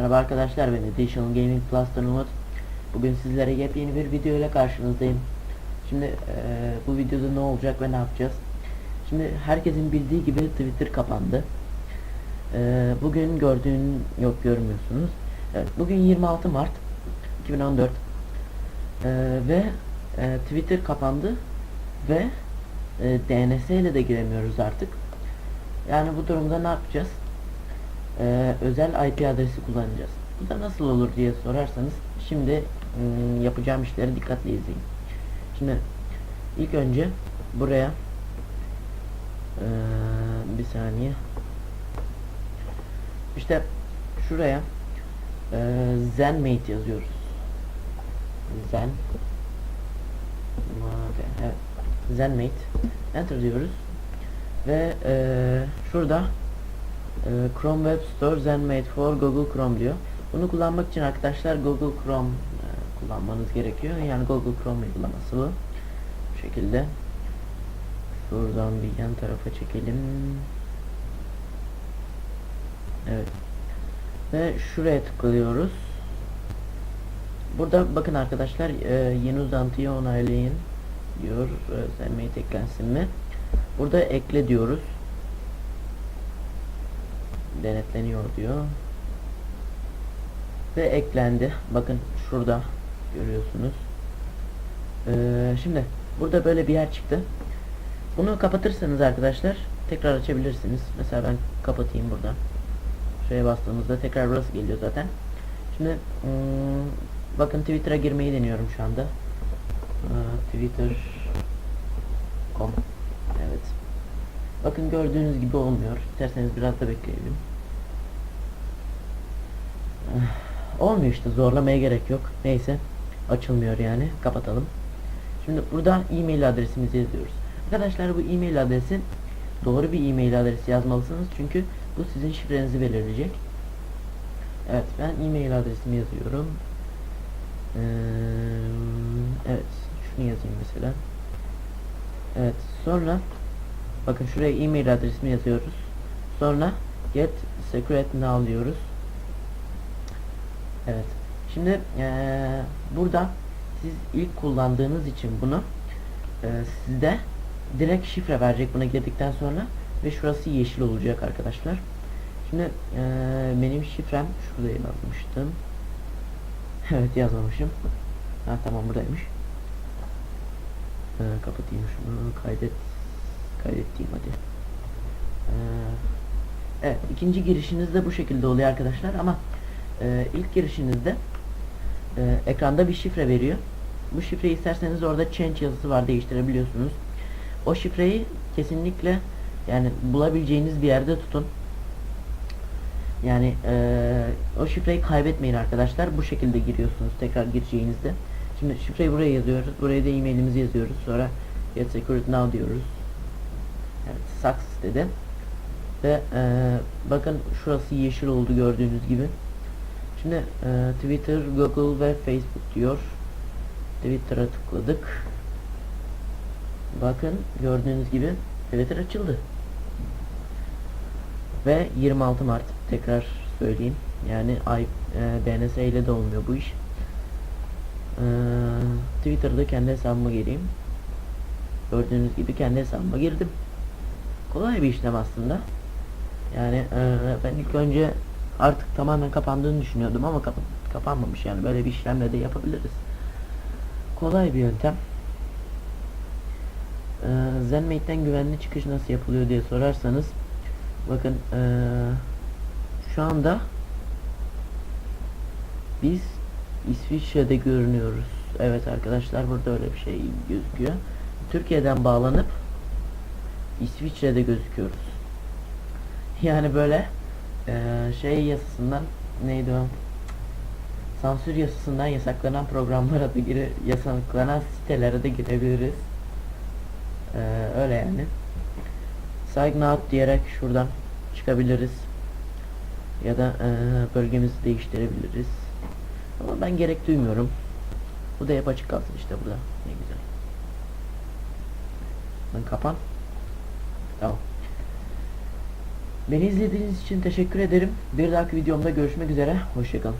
Merhaba arkadaşlar ben Edition Gaming Plus'tan Umut. Bugün sizlere yepyeni bir video ile karşınızdayım. Şimdi eee, bu videoda ne olacak ve ne yapacağız? Şimdi herkesin bildiği gibi Twitter kapandı. Eee, bugün gördüğün yok görmüyorsunuz. Evet, bugün 26 Mart 2014 Eee, ve eee, Twitter kapandı ve eee, DNS ile de giremiyoruz artık. Yani bu durumda ne yapacağız? Ee, özel IP adresi kullanacağız. Bu da nasıl olur diye sorarsanız şimdi ım, yapacağım işleri dikkatli izleyin. Şimdi ilk önce buraya ee, bir saniye işte şuraya ee, zenmate yazıyoruz. Zen Mate, evet. Zenmate enter diyoruz ve ee, şurada Chrome Web Store Zenmate for Google Chrome diyor. Bunu kullanmak için arkadaşlar Google Chrome e, kullanmanız gerekiyor. Yani Google Chrome uygulaması bu. Bu şekilde. Şuradan bir yan tarafa çekelim. Evet. Ve şuraya tıklıyoruz. Burada bakın arkadaşlar e, yeni uzantıyı onaylayın diyor. E, Zenmate eklensin mi? Burada ekle diyoruz denetleniyor diyor. Ve eklendi. Bakın şurada görüyorsunuz. Ee, şimdi burada böyle bir yer çıktı. Bunu kapatırsanız arkadaşlar tekrar açabilirsiniz. Mesela ben kapatayım buradan. Şuraya bastığımızda tekrar burası geliyor zaten. Şimdi hmm, bakın Twitter'a girmeyi deniyorum şu anda. Ee, Twitter.com Evet. Bakın gördüğünüz gibi olmuyor. İsterseniz biraz da bekleyelim. Olmuyor işte zorlamaya gerek yok. Neyse açılmıyor yani. Kapatalım. Şimdi burada e-mail adresimizi yazıyoruz. Arkadaşlar bu e-mail adresi doğru bir e-mail adresi yazmalısınız. Çünkü bu sizin şifrenizi belirleyecek. Evet ben e-mail adresimi yazıyorum. Ee, evet şunu yazayım mesela. Evet sonra Bakın şuraya e-mail adresimi yazıyoruz. Sonra get secret now diyoruz. Evet. Şimdi eee, burada siz ilk kullandığınız için bunu eee sizde direkt şifre verecek buna girdikten sonra ve şurası yeşil olacak arkadaşlar. Şimdi eee, benim şifrem şurada yazmıştım. evet yazmamışım. Ha tamam buradaymış. Eee, kapatayım şunu kaydet kaydettiğim hadi. Ee, evet ikinci girişinizde bu şekilde oluyor arkadaşlar ama e, ilk girişinizde e, ekranda bir şifre veriyor. Bu şifreyi isterseniz orada change yazısı var değiştirebiliyorsunuz. O şifreyi kesinlikle yani bulabileceğiniz bir yerde tutun. Yani e, o şifreyi kaybetmeyin arkadaşlar. Bu şekilde giriyorsunuz tekrar gireceğinizde. Şimdi şifreyi buraya yazıyoruz. Buraya da e-mailimizi yazıyoruz. Sonra get security now diyoruz. Evet, success dedi. Ve e, bakın şurası yeşil oldu gördüğünüz gibi. Şimdi e, Twitter, Google ve Facebook diyor. Twitter'a tıkladık. Bakın gördüğünüz gibi Twitter açıldı. Ve 26 Mart tekrar söyleyeyim. Yani ay e, DNS ile de olmuyor bu iş. E, Twitter'da kendi hesabıma gireyim. Gördüğünüz gibi kendi hesabıma girdim kolay bir işlem aslında. Yani e, ben ilk önce artık tamamen kapandığını düşünüyordum ama kap kapanmamış yani böyle bir işlemle de yapabiliriz. Kolay bir yöntem. E, Zenmate'den güvenli çıkış nasıl yapılıyor diye sorarsanız bakın e, şu anda biz İsviçre'de görünüyoruz. Evet arkadaşlar burada öyle bir şey gözüküyor. Türkiye'den bağlanıp İsviçre'de gözüküyoruz. Yani böyle eee, şey yasasından neydi o? Sansür yasasından yasaklanan programlara da gire, yasaklanan sitelere de girebiliriz. Eee, öyle yani. Sign out diyerek şuradan çıkabiliriz. Ya da eee, bölgemizi değiştirebiliriz. Ama ben gerek duymuyorum. Bu da hep açık kalsın işte burada. Ne güzel. Lan kapan. Tamam. Beni izlediğiniz için teşekkür ederim. Bir dahaki videomda görüşmek üzere. Hoşçakalın.